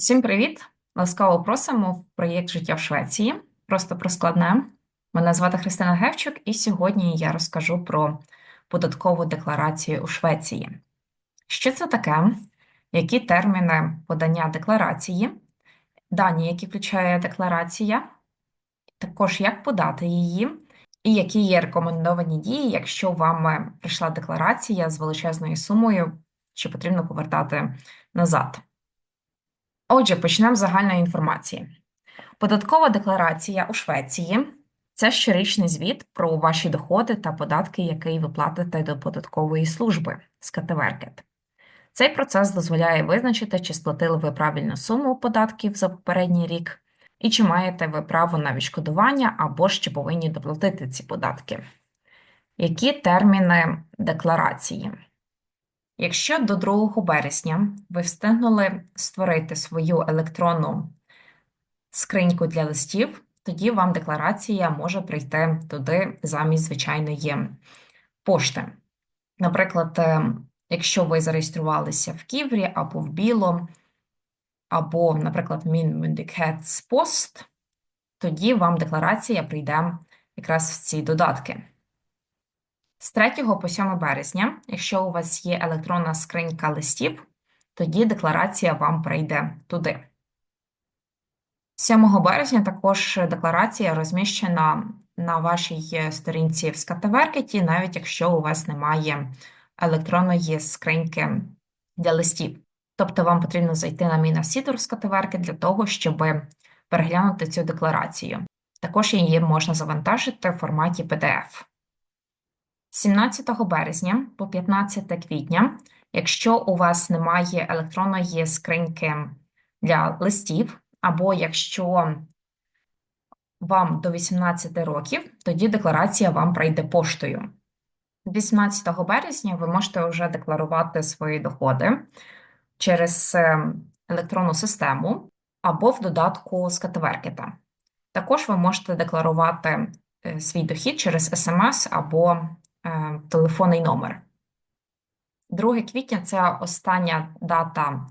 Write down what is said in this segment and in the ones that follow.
Всім привіт! Ласкаво просимо в проєкт Життя в Швеції. Просто про складне. Мене звати Христина Гевчук, і сьогодні я розкажу про податкову декларацію у Швеції. Що це таке? Які терміни подання декларації, дані, які включає декларація, також як подати її, і які є рекомендовані дії, якщо вам прийшла декларація з величезною сумою, що потрібно повертати назад. Отже, почнемо з загальної інформації. Податкова декларація у Швеції це щорічний звіт про ваші доходи та податки, який ви платите до податкової служби Скатеверкет. Цей процес дозволяє визначити, чи сплатили ви правильну суму податків за попередній рік, і чи маєте ви право на відшкодування або ж чи повинні доплатити ці податки. Які терміни декларації? Якщо до 2 березня ви встигнули створити свою електронну скриньку для листів, тоді вам декларація може прийти туди замість звичайної пошти. Наприклад, е, якщо ви зареєструвалися в Ківрі або в Біло, або, наприклад, Post, тоді вам декларація прийде якраз в ці додатки. З 3 по 7 березня, якщо у вас є електронна скринька листів, тоді декларація вам прийде туди. 7 березня також декларація розміщена на вашій сторінці в Скатаверкеті, навіть якщо у вас немає електронної скриньки для листів. Тобто вам потрібно зайти на мій навсітор в Скатаверкет для того, щоб переглянути цю декларацію. Також її можна завантажити в форматі PDF. 17 березня по 15 квітня, якщо у вас немає електронної скриньки для листів, або якщо вам до 18 років, тоді декларація вам прийде поштою. 18 березня ви можете вже декларувати свої доходи через е, електронну систему або в додатку з Катаверкета. Також ви можете декларувати е, свій дохід через СМС або телефонний номер. 2 квітня це остання дата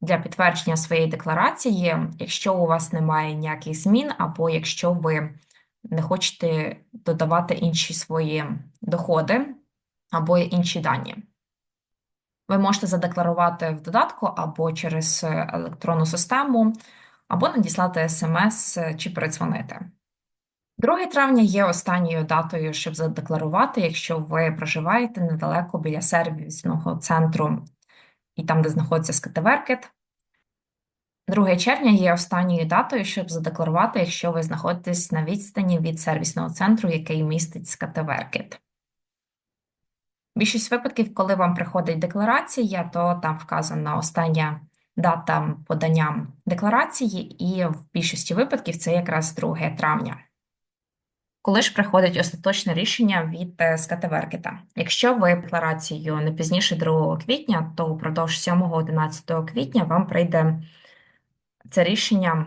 для підтвердження своєї декларації, якщо у вас немає ніяких змін, або якщо ви не хочете додавати інші свої доходи або інші дані. Ви можете задекларувати в додатку або через електронну систему, або надіслати смс чи передзвонити. 2 травня є останньою датою, щоб задекларувати, якщо ви проживаєте недалеко біля сервісного центру і там, де знаходиться скатеверкет. 2 червня є останньою датою, щоб задекларувати, якщо ви знаходитесь на відстані від сервісного центру, який містить скатеверкет. Більшість випадків, коли вам приходить декларація, то там вказана остання дата подання декларації, і в більшості випадків це якраз 2 травня. Коли ж приходить остаточне рішення від е, Скатеверкета? Якщо ви декларацію не пізніше 2 квітня, то впродовж 7-11 квітня вам прийде це рішення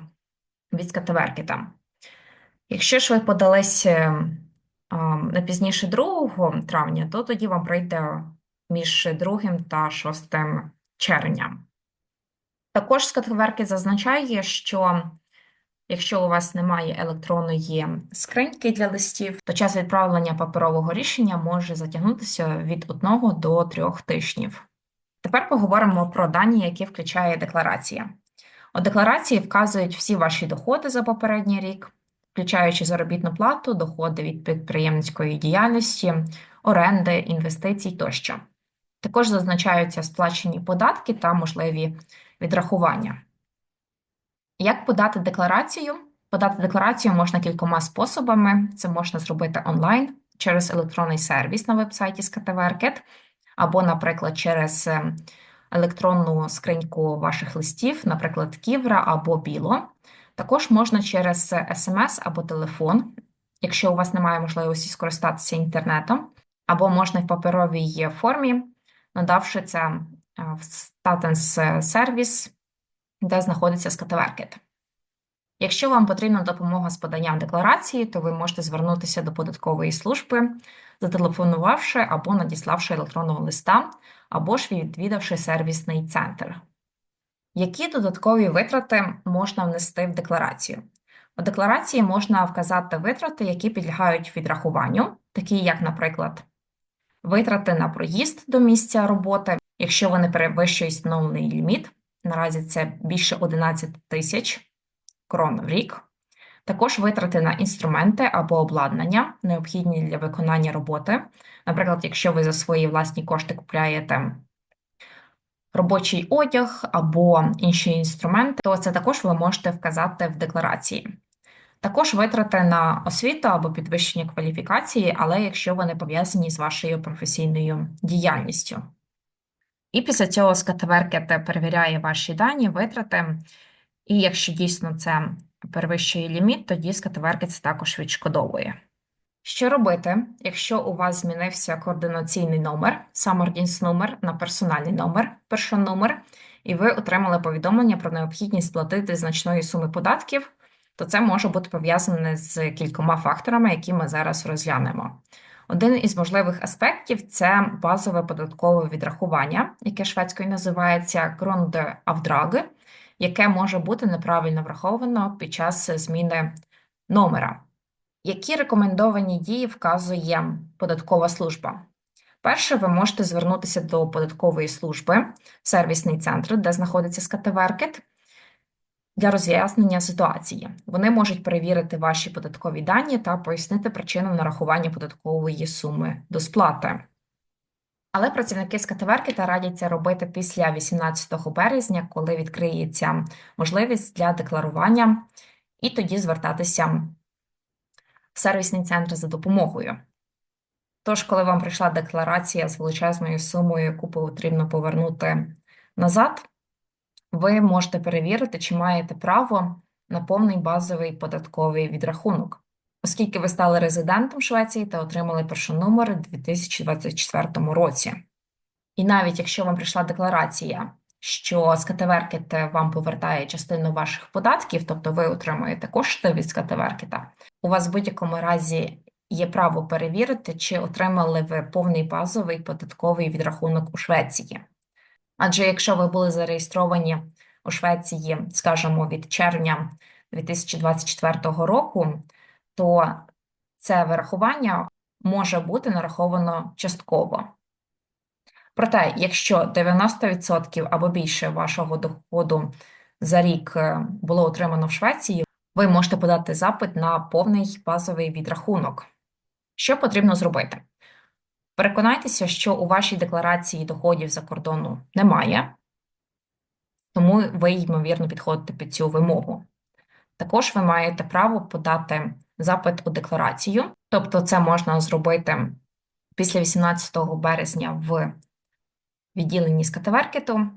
від Скатеверкета. Якщо ж ви подались е, не пізніше 2 травня, то тоді вам прийде між 2 та 6 червня. Також Скатеверкет зазначає, що Якщо у вас немає електронної скриньки для листів, то час відправлення паперового рішення може затягнутися від 1 до 3 тижнів. Тепер поговоримо про дані, які включає декларація. У декларації вказують всі ваші доходи за попередній рік, включаючи заробітну плату, доходи від підприємницької діяльності, оренди, інвестицій тощо. Також зазначаються сплачені податки та можливі відрахування. Як подати декларацію? Подати декларацію можна кількома способами. Це можна зробити онлайн через електронний сервіс на вебсайті Скатеверкет, або, наприклад, через е, електронну скриньку ваших листів, наприклад, Ківра або Біло. Також можна через смс або телефон, якщо у вас немає можливості скористатися інтернетом, або можна в паперовій формі, надавши це е, в Statens сервіс де знаходиться скатаверкет. Якщо вам потрібна допомога з поданням декларації, то ви можете звернутися до податкової служби, зателефонувавши або надіславши електронного листа, або ж відвідавши сервісний центр. Які додаткові витрати можна внести в декларацію? У декларації можна вказати витрати, які підлягають відрахуванню, такі як, наприклад, витрати на проїзд до місця роботи, якщо вони перевищують встановлений ліміт, наразі це більше 11 тисяч крон в рік. Також витрати на інструменти або обладнання, необхідні для виконання роботи. Наприклад, якщо ви за свої власні кошти купляєте робочий одяг або інші інструменти, то це також ви можете вказати в декларації. Також витрати на освіту або підвищення кваліфікації, але якщо вони пов'язані з вашою професійною діяльністю. І після цього скатаверкет перевіряє ваші дані, витрати, і якщо дійсно це перевищує ліміт, тоді скатаверкет це також відшкодовує. Що робити, якщо у вас змінився координаційний номер, самордінс номер на персональний номер, перший номер, і ви отримали повідомлення про необхідність сплатити значної суми податків, то це може бути пов'язане з кількома факторами, які ми зараз розглянемо. Один із можливих аспектів це базове податкове відрахування, яке шведською називається grundavdrag, яке може бути неправильно враховано під час зміни номера. Які рекомендовані дії вказує податкова служба? Перше, ви можете звернутися до податкової служби, сервісний центр, де знаходиться скатеверкет, для роз'яснення ситуації. Вони можуть перевірити ваші податкові дані та пояснити причину нарахування податкової суми до сплати. Але працівники скатеверкета радять це робити після 18 березня, коли відкриється можливість для декларування, і тоді звертатися в сервісний центр за допомогою. Тож, коли вам прийшла декларація з величезною сумою, яку потрібно повернути назад, ви можете перевірити, чи маєте право на повний базовий податковий відрахунок, оскільки ви стали резидентом Швеції та отримали перший номер у 2024 році. І навіть якщо вам прийшла декларація, що скатеверкет вам повертає частину ваших податків, тобто ви отримуєте кошти від скатеверкета, у вас в будь-якому разі є право перевірити, чи отримали ви повний базовий податковий відрахунок у Швеції. Адже якщо ви були зареєстровані у Швеції, скажімо, від червня 2024 року, то це вирахування може бути нараховано частково. Проте, якщо 90% або більше вашого доходу за рік е, було отримано в Швеції, ви можете подати запит на повний базовий відрахунок. Що потрібно зробити? Переконайтеся, що у вашій декларації доходів за кордону немає, тому ви, ймовірно, підходите під цю вимогу. Також ви маєте право подати запит у декларацію, тобто це можна зробити після 18 березня в відділенні з катеверкету,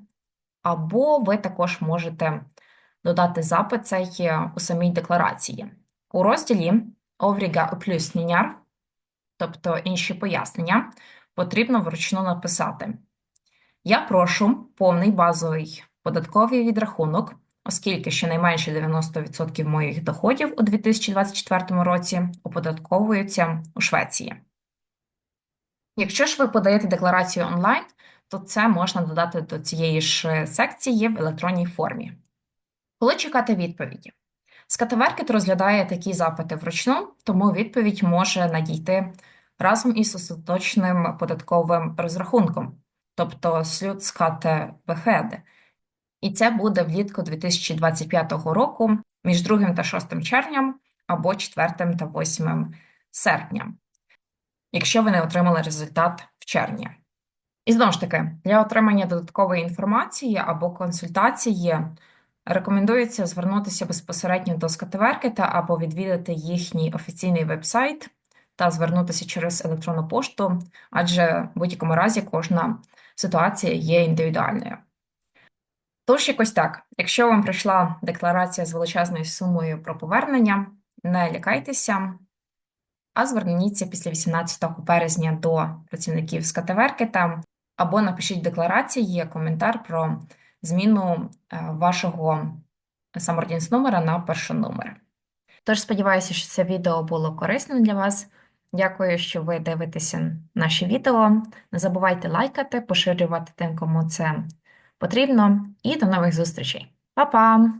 або ви також можете додати запит цей у самій декларації. У розділі Овріга оплюснення тобто інші пояснення, потрібно вручну написати: Я прошу повний базовий податковий відрахунок, оскільки щонайменше 90% моїх доходів у 2024 році оподатковуються у Швеції. Якщо ж ви подаєте декларацію онлайн, то це можна додати до цієї ж секції в електронній формі. Коли чекати відповіді? Скатеверкет розглядає такі запити вручну, тому відповідь може надійти разом із остаточним податковим розрахунком, тобто Slutskattebesked. І це буде влітку 2025 року між 2 та 6 червням або 4 та 8 серпня, якщо ви не отримали результат в червні. І знову ж таки, для отримання додаткової інформації або консультації рекомендується звернутися безпосередньо до скатеверкета або відвідати їхній офіційний веб-сайт та звернутися через електронну пошту, адже в будь-якому разі кожна ситуація є індивідуальною. Тож, якось так, якщо вам прийшла декларація з величезною сумою про повернення, не лякайтеся, а зверніться після 18 березня до працівників з КТВРКета або напишіть декларації коментар про зміну е, вашого самордінс номера на перший номер. Тож сподіваюся, що це відео було корисним для вас. Дякую, що ви дивитеся наші відео. Не забувайте лайкати, поширювати тим, кому це потрібно. І до нових зустрічей. Па-па!